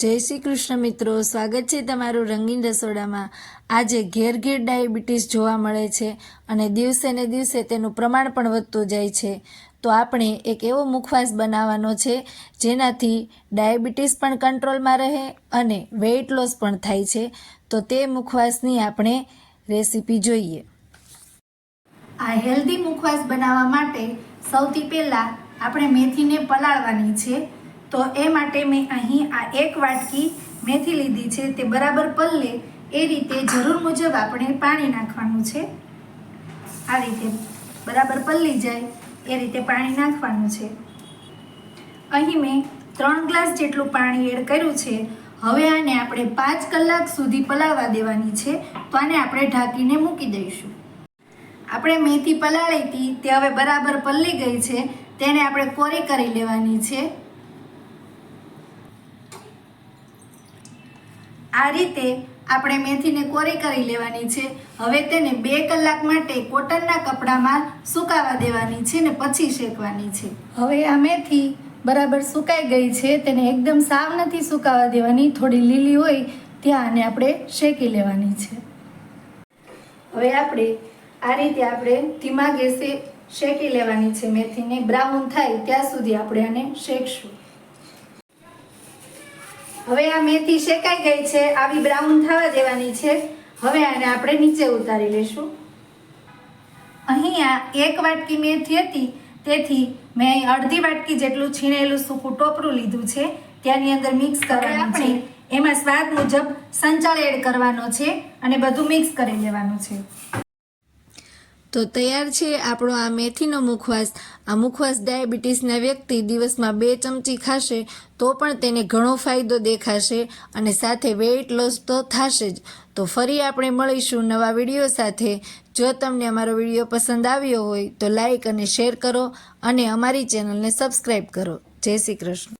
જય શ્રી કૃષ્ણ મિત્રો, સ્વાગત છે તમારું રંગીન રસોડામાં. આજે ઘેર ઘેર ડાયાબિટીસ જોવા મળે છે અને દિવસે ને દિવસે તેનું પ્રમાણ પણ વધતું જાય છે. તો આપણે એક એવો મુખવાસ બનાવવાનો છે, જેનાથી ડાયાબિટીસ પણ કંટ્રોલમાં રહે અને વેઇટ લોસ પણ થાય છે. તો તે મુખવાસની આપણે રેસીપી જોઈએ. આ હેલ્ધી મુખવાસ બનાવવા માટે સૌથી પહેલાં આપણે મેથીને પલાળવાની છે. તો એ માટે મેં અહીં આ એક વાટકી મેથી લીધી છે તે બરાબર પલ્લે એ રીતે જરૂર મુજબ આપણે પાણી નાખવાનું છે. આ રીતે બરાબર પલ્લી જાય એ રીતે પાણી નાખવાનું છે. અહીં મેં ત્રણ ગ્લાસ જેટલું પાણી એડ કર્યું છે. હવે આને આપણે પાંચ કલાક સુધી પલાળવા દેવાની છે તો આને આપણે ઢાંકીને મૂકી દઈશું. આપણે મેથી પલાળી હતી તે હવે બરાબર પલળી ગઈ છે. તેને આપણે કોરી કરી લેવાની છે. આ રીતે આપણે મેથીને કોરી કરી લેવાની છે. હવે તેને બે કલાક માટે કોટનના કપડામાં સુકાવા દેવાની છે ને પછી શેકવાની છે. હવે આ મેથી બરાબર સુકાઈ ગઈ છે, તેને એકદમ સાવ નથી સુકાવા દેવાની, થોડી લીલી હોય ત્યાં આને આપણે શેકી લેવાની છે. હવે આપણે આ રીતે આપણે ધીમા ગેસે શેકી લેવાની છે મેથીને, બ્રાઉન થાય ત્યાં સુધી આપણે આને શેકશું. હવે આ મેથી શેકાઈ ગઈ છે આવી બ્રાઉન થવા દેવાની છે. હવે આને આપણે નીચે ઉતારી લેશું. અહીંયા એક વાટકી મેથી હતી તેથી મેં અહીં અડધી વાટકી જેટલું છીણેલું સૂકું ટોપરું લીધું છે ત્યાંની અંદર મિક્સ કરવાનું છે. એમાં સ્વાદ મુજબ સંચાળ એડ કરવાનો છે અને બધું મિક્સ કરી લેવાનું છે. તો તૈયાર છે આપણો આ મેથીનો મુખવાસ. આ મુખવાસ ડાયાબિટીસના વ્યક્તિ દિવસમાં બે ચમચી ખાશે તો પણ તેને ઘણો ફાયદો દેખાશે અને સાથે વેઇટ લોસ તો થશે જ. તો ફરી આપણે મળીશું નવા વીડિયો સાથે. જો તમને અમારો વીડિયો પસંદ આવ્યો હોય તો લાઈક અને શેર કરો અને અમારી ચેનલને સબસ્ક્રાઈબ કરો. જય શ્રી કૃષ્ણ.